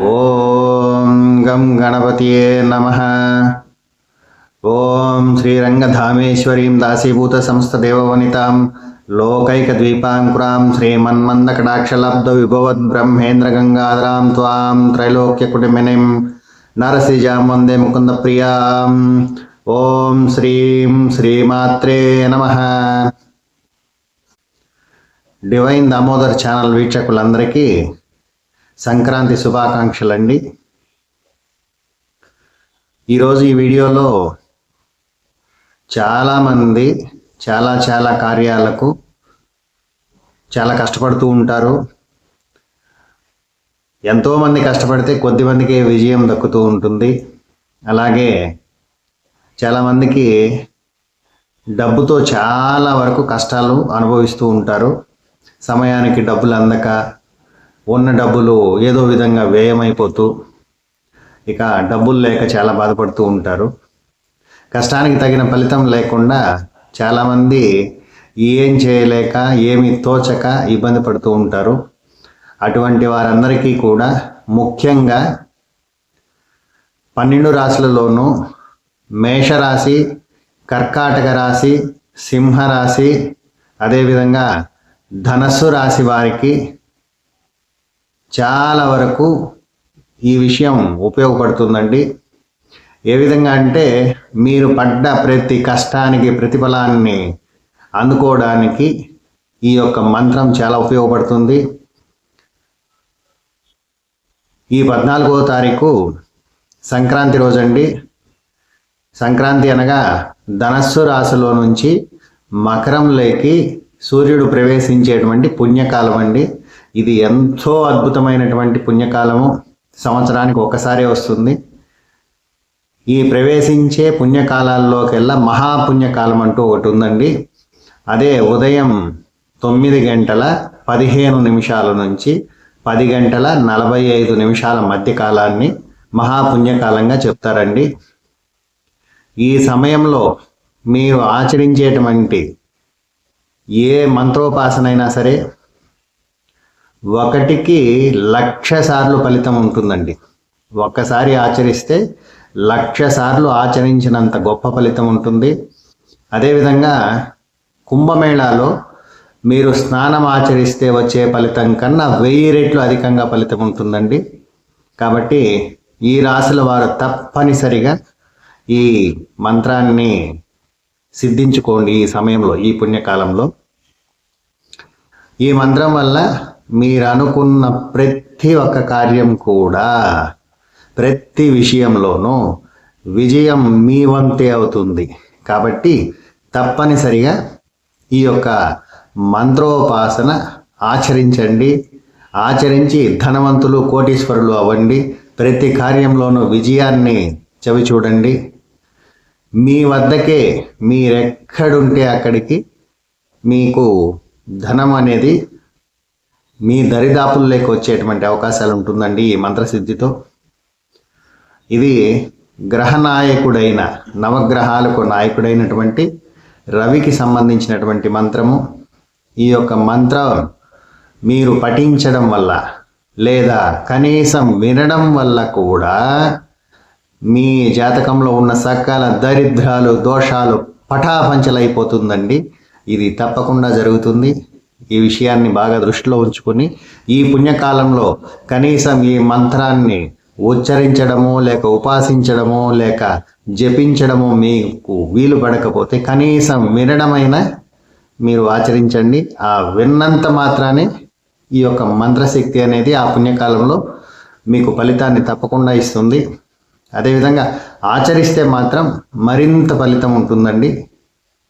ఓం గం గణపతియే నమ. ఓం శ్రీరంగధామేశ్వరీం దాసీభూత సంస్థ దేవవనితాం లోకైకద్వీపాంకురాం శ్రీమన్మందకటాక్షలబ్ధ విభవద్ గంగాధరాం త్వాం త్రైలోక్యకుటుమినిం నరసిజాం వందే ముకుంద ప్రియాం ఓం శ్రీం శ్రీమాత్రే నమ. డివైన్ దామోదర్ ఛానల్ వీక్షకులందరికీ సంక్రాంతి శుభాకాంక్షలండి. ఈరోజు ఈ వీడియోలో చాలామంది చాలా చాలా కార్యాలకు చాలా కష్టపడుతూ ఉంటారు. ఎంతోమంది కష్టపడితే కొద్దిమందికి విజయం దక్కుతూ ఉంటుంది. అలాగే చాలామందికి డబ్బుతో చాలా వరకు కష్టాలు అనుభవిస్తూ ఉంటారు. సమయానికి డబ్బులు అందక ఉన్న డబ్బులు ఏదో విధంగా వ్యయమైపోతూ ఇక డబ్బులు లేక చాలా బాధపడుతూ ఉంటారు. కష్టానికి తగిన ఫలితం లేకుండా చాలామంది ఏం చేయలేక ఏమి తోచక ఇబ్బంది పడుతూ ఉంటారు. అటువంటి వారందరికీ కూడా ముఖ్యంగా పన్నెండు రాశులలోనూ మేషరాశి కర్కాటక రాశి సింహరాశి అదేవిధంగా ధనస్సు రాశి వారికి చాలా వరకు ఈ విషయం ఉపయోగపడుతుందండి. ఏ విధంగా అంటే మీరు పడ్డ ప్రతి కష్టానికి ప్రతిఫలాన్ని అందుకోవడానికి ఈ యొక్క మంత్రం చాలా ఉపయోగపడుతుంది. ఈ పద్నాలుగో తారీఖు సంక్రాంతి రోజండి. సంక్రాంతి అనగా ధనస్సు రాశిలో నుంచి మకరంలోకి సూర్యుడు ప్రవేశించేటువంటి పుణ్యకాలం అండి ఇది ఎంతో అద్భుతమైనటువంటి పుణ్యకాలము. సంవత్సరానికి ఒకసారి వస్తుంది. ఈ ప్రవేశించే పుణ్యకాలాల్లోకెల్లా మహాపుణ్యకాలం అంటూ ఒకటి ఉందండి. అదే ఉదయం తొమ్మిది గంటల పదిహేను నిమిషాల నుంచి పది గంటల నలభై ఐదు నిమిషాల మధ్య కాలాన్ని మహాపుణ్యకాలంగా చెప్తారండి. ఈ సమయంలో మీరు ఆచరించేటువంటి ఏ మంత్రోపాసనైనా సరే ఒకటికి లక్ష సార్లు ఫలితం ఉంటుందండి. ఒక్కసారి ఆచరిస్తే లక్ష సార్లు ఆచరించినంత గొప్ప ఫలితం ఉంటుంది. అదేవిధంగా కుంభమేళాలో మీరు స్నానం ఆచరిస్తే వచ్చే ఫలితం కన్నా వెయ్యి రెట్లు అధికంగా ఫలితం ఉంటుందండి. కాబట్టి ఈ రాశుల వారు తప్పనిసరిగా ఈ మంత్రాన్ని సిద్ధించుకోండి ఈ సమయంలో ఈ పుణ్యకాలంలో. ఈ మంత్రం వల్ల మీరు అనుకున్న ప్రతి ఒక్క కార్యం కూడా ప్రతి విషయంలోనూ విజయం మీ వంతే అవుతుంది. కాబట్టి తప్పనిసరిగా ఈ యొక్క మంత్రోపాసన ఆచరించండి. ఆచరించి ధనవంతులు కోటీశ్వరులు అవ్వండి. ప్రతి కార్యంలోనూ విజయాన్ని చవి చూడండి మీ వద్దకే మీరెక్కడుంటే అక్కడికి మీకు ధనం అనేది మీ దరిదాపుల్లోకి వచ్చేటువంటి అవకాశాలు ఉంటుందండి ఈ మంత్రసిద్ధితో. ఇది గ్రహనాయకుడైన నవగ్రహాలకు నాయకుడైనటువంటి రవికి సంబంధించినటువంటి మంత్రము. ఈ యొక్క మంత్రం మీరు పఠించడం వల్ల లేదా కనీసం వినడం వల్ల కూడా మీ జాతకంలో ఉన్న సకాల దరిద్రాలు దోషాలు పటాపంచలైపోతుందండి. ఇది తప్పకుండా జరుగుతుంది. ఈ విషయాన్ని బాగా దృష్టిలో ఉంచుకొని ఈ పుణ్యకాలంలో కనీసం ఈ మంత్రాన్ని ఉచ్చరించడము లేక ఉపాసించడము లేక జపించడము మీకు వీలు పడకపోతే కనీసం వినడమైనా మీరు ఆచరించండి. ఆ విన్నంత మాత్రానే ఈ యొక్క మంత్రశక్తి అనేది ఆ పుణ్యకాలంలో మీకు ఫలితాన్ని తప్పకుండా ఇస్తుంది. అదేవిధంగా ఆచరిస్తే మాత్రం మరింత ఫలితం ఉంటుందండి.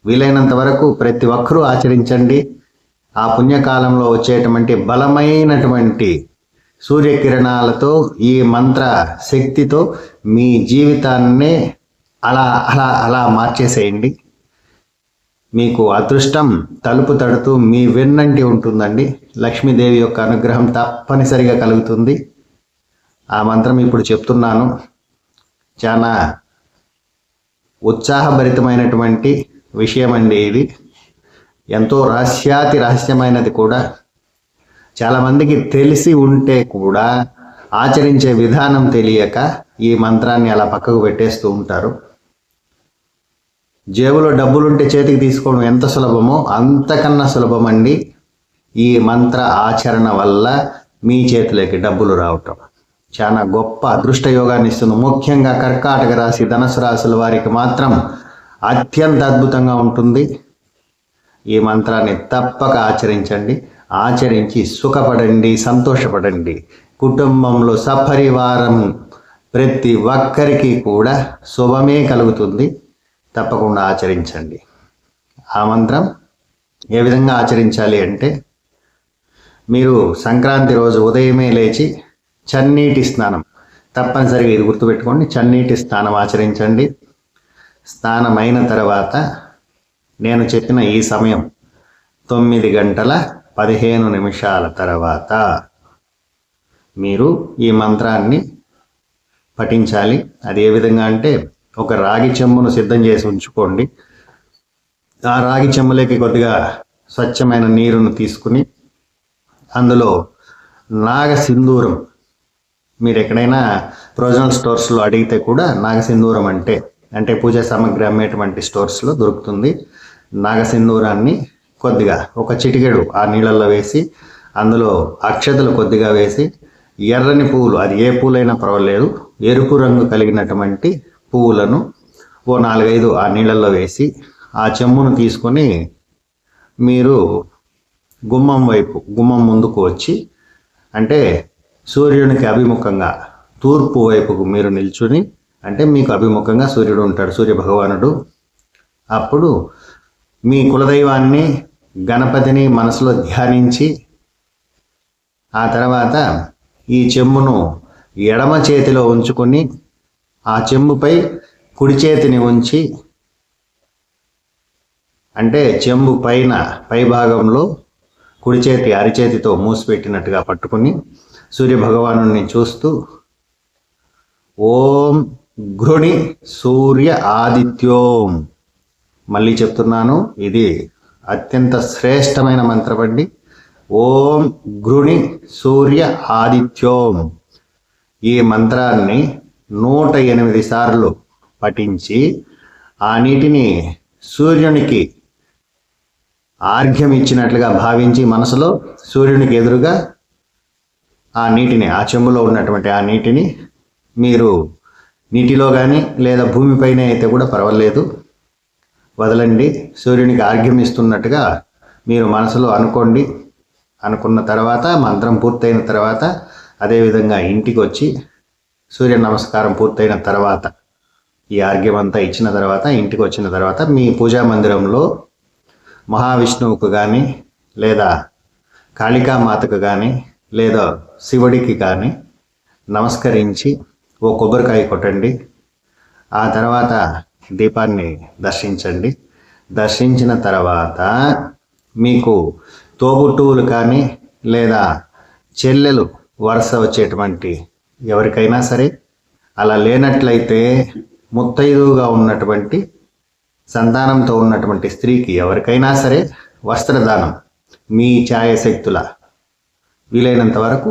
వీలైనంత వరకు ప్రతి ఒక్కరూ ఆచరించండి. ఆ పుణ్యకాలంలో వచ్చేటువంటి బలమైనటువంటి సూర్యకిరణాలతో ఈ మంత్ర శక్తితో మీ జీవితాన్నే అలా అలా అలా మార్చేసేయండి. మీకు అదృష్టం తలుపు తడుతూ మీ వెన్నంటి ఉంటుందండి. లక్ష్మీదేవి యొక్క అనుగ్రహం తప్పనిసరిగా కలుగుతుంది. ఆ మంత్రం ఇప్పుడు చెప్తున్నాను. చాలా ఉత్సాహభరితమైనటువంటి విషయం అండి ఇది. ఎంతో రహస్యాతి రహస్యమైనది కూడా. చాలామందికి తెలిసి ఉంటే కూడా ఆచరించే విధానం తెలియక ఈ మంత్రాన్ని అలా పక్కకు పెట్టేస్తూ ఉంటారు. జేబులో డబ్బులుంటే చేతికి తీసుకోవడం ఎంత సులభమో అంతకన్నా సులభమండి ఈ మంత్ర ఆచరణ వల్ల మీ చేతిలోకి డబ్బులు రావటం. చాలా గొప్ప అదృష్ట యోగాన్ని ఇస్తుంది. ముఖ్యంగా కర్కాటక రాశి ధనుసు రాశుల వారికి మాత్రం అత్యంత అద్భుతంగా ఉంటుంది. ఈ మంత్రాన్ని తప్పక ఆచరించండి. ఆచరించి సుఖపడండి సంతోషపడండి. కుటుంబంలో సపరివారం ప్రతి ఒక్కరికి కూడా శుభమే కలుగుతుంది. తప్పకుండా ఆచరించండి. ఆ మంత్రం ఏ విధంగా ఆచరించాలి అంటే మీరు సంక్రాంతి రోజు ఉదయమే లేచి చన్నీటి స్నానం తప్పనిసరిగా ఇది గుర్తుపెట్టుకోండి చన్నీటి స్నానం ఆచరించండి. స్నానం అయిన తర్వాత నేను చెప్పిన ఈ సమయం తొమ్మిది గంటల పదిహేను నిమిషాల తర్వాత. మీరు ఈ మంత్రాన్ని పఠించాలి. అది ఏ విధంగా అంటే ఒక రాగి చెంబును సిద్ధం చేసి ఉంచుకోండి. ఆ రాగి చెంబులోకి కొద్దిగా స్వచ్ఛమైన నీరును తీసుకుని అందులో నాగ సింధూరం మీరు ఎక్కడైనా ప్రొవిజనల్ స్టోర్స్లో అడిగితే కూడా నాగసింధూరం అంటే అంటే పూజా సామాగ్రి అమ్మేటువంటి స్టోర్స్లో దొరుకుతుంది. నాగసింధూరాన్ని కొద్దిగా ఒక చిటికెడు ఆ నీళ్ళల్లో వేసి అందులో అక్షతలు కొద్దిగా వేసి ఎర్రని పువ్వులు అది ఏ పూలైనా పర్వాలేదు ఎరుపు రంగు కలిగినటువంటి పువ్వులను ఓ నాలుగైదు ఆ నీళ్ళల్లో వేసి ఆ చెమ్మును తీసుకొని మీరు గుమ్మం వైపు గుమ్మం ముందుకు వచ్చి అంటే సూర్యునికి అభిముఖంగా తూర్పు వైపుకు మీరు నిల్చుని అంటే మీకు అభిముఖంగా సూర్యుడు ఉంటాడు సూర్య భగవానుడు అప్పుడు మీ కులదైవాన్ని గణపతిని మనసులో ధ్యానించి ఆ తర్వాత ఈ చెంబును ఎడమ చేతిలో ఉంచుకొని ఆ చెంబుపై కుడి చేతిని ఉంచి అంటే చెంబు పైన పై భాగంలో కుడి చేతి అరిచేతితో మూసిపెట్టినట్టుగా పట్టుకుని సూర్యభగవాను చూస్తూ ఓం ఘృణి సూర్య ఆదిత్యోం. మళ్ళీ చెప్తున్నాను ఇది అత్యంత శ్రేష్టమైన మంత్రమండి ఓం గృణి సూర్య ఆదిత్యోం. ఈ మంత్రాన్ని నూట ఎనిమిది సార్లు పఠించి ఆ నీటిని సూర్యునికి ఆర్ఘ్యం ఇచ్చినట్లుగా భావించి మనసులో సూర్యునికి ఎదురుగా ఆ నీటిని ఆ చెంబులో ఉన్నటువంటి ఆ నీటిని మీరు నీటిలో కానీ లేదా భూమిపైన అయితే కూడా పర్వాలేదు. వదలండి. సూర్యునికి ఆర్ఘ్యం ఇస్తున్నట్టుగా మీరు మనసులో అనుకోండి. అనుకున్న తర్వాత మంత్రం పూర్తయిన తర్వాత అదేవిధంగా ఇంటికి వచ్చి సూర్య నమస్కారం పూర్తయిన తర్వాత ఈ ఆర్ఘ్యం అంతా ఇచ్చిన తర్వాత ఇంటికి వచ్చిన తర్వాత మీ పూజా మందిరంలో మహావిష్ణువుకు కానీ లేదా కాళికామాతకు కానీ లేదా శివుడికి కానీ నమస్కరించి ఓ కొబ్బరికాయ కొట్టండి. ఆ తర్వాత దీపాన్ని దర్శించండి. దర్శించిన తర్వాత మీకు తోబుట్టువులు కానీ లేదా చెల్లెలు వరుస వచ్చేటువంటి ఎవరికైనా సరే అలా లేనట్లయితే ముత్తైదువుగా ఉన్నటువంటి సంతానంతో ఉన్నటువంటి స్త్రీకి ఎవరికైనా సరే వస్త్రదానం మీ ఛాయశక్తుల వీలైనంత వరకు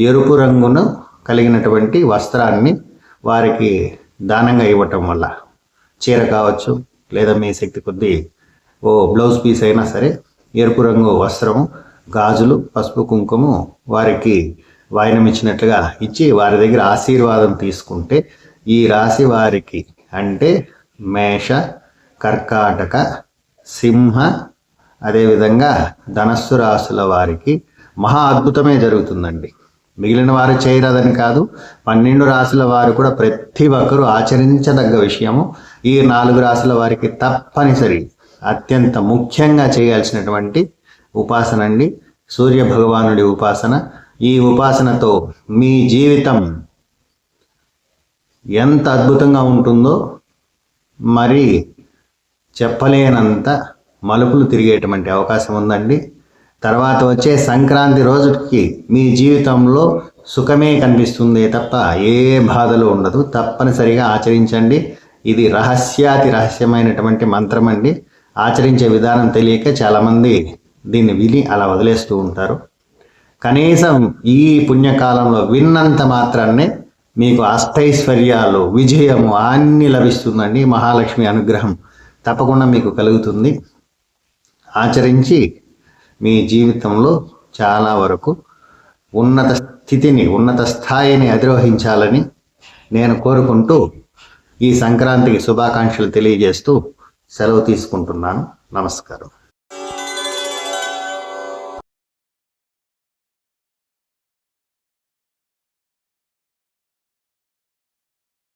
ఎరుపు రంగును కలిగినటువంటి వస్త్రాన్ని వారికి దానంగా ఇవ్వటం వల్ల చీర కావచ్చు లేదా మీ శక్తి కొద్దీ ఓ బ్లౌజ్ పీస్ అయినా సరే ఎరుపు రంగు వస్త్రము గాజులు పసుపు కుంకుమ వారికి వాయినం ఇచ్చినట్లుగా ఇచ్చి వారి దగ్గర ఆశీర్వాదం తీసుకుంటే ఈ రాశి వారికి అంటే మేష కర్కాటక సింహ అదేవిధంగా ధనస్సు రాశుల వారికి మహా అద్భుతమే జరుగుతుందండి. మిగిలిన వారు చేయరాదని కాదు పన్నెండు రాశుల వారు కూడా ప్రతి ఒక్కరూ ఆచరించదగ్గ విషయము. ఈ నాలుగు రాశుల వారికి తప్పనిసరి అత్యంత ముఖ్యంగా చేయాల్సినటువంటి ఉపాసన అండి. సూర్య భగవానుడి ఉపాసన. ఈ ఉపాసనతో మీ జీవితం ఎంత అద్భుతంగా ఉంటుందో మరి చెప్పలేనంత మలుపులు తిరిగేటువంటి అవకాశం ఉందండి. తర్వాత వచ్చే సంక్రాంతి రోజుకి మీ జీవితంలో సుఖమే కనిపిస్తుంది తప్ప ఏ బాధలు ఉండదు. తప్పనిసరిగా ఆచరించండి. ఇది రహస్యాతి రహస్యమైనటువంటి మంత్రం అండి. ఆచరించే విధానం తెలియక చాలామంది దీన్ని విని అలా వదిలేస్తూ ఉంటారు. కనీసం ఈ పుణ్యకాలంలో విన్నంత మాత్రాన్నే మీకు అష్టైశ్వర్యాలు విజయము అన్ని లభిస్తుందండి. మహాలక్ష్మి అనుగ్రహం తప్పకుండా మీకు కలుగుతుంది. ఆచరించి మీ జీవితంలో చాలా వరకు ఉన్నత స్థితిని ఉన్నత స్థాయిని అధిరోహించాలని నేను కోరుకుంటూ ఈ సంక్రాంతికి శుభాకాంక్షలు తెలియజేస్తూ సెలవు తీసుకుంటున్నాను. నమస్కారం.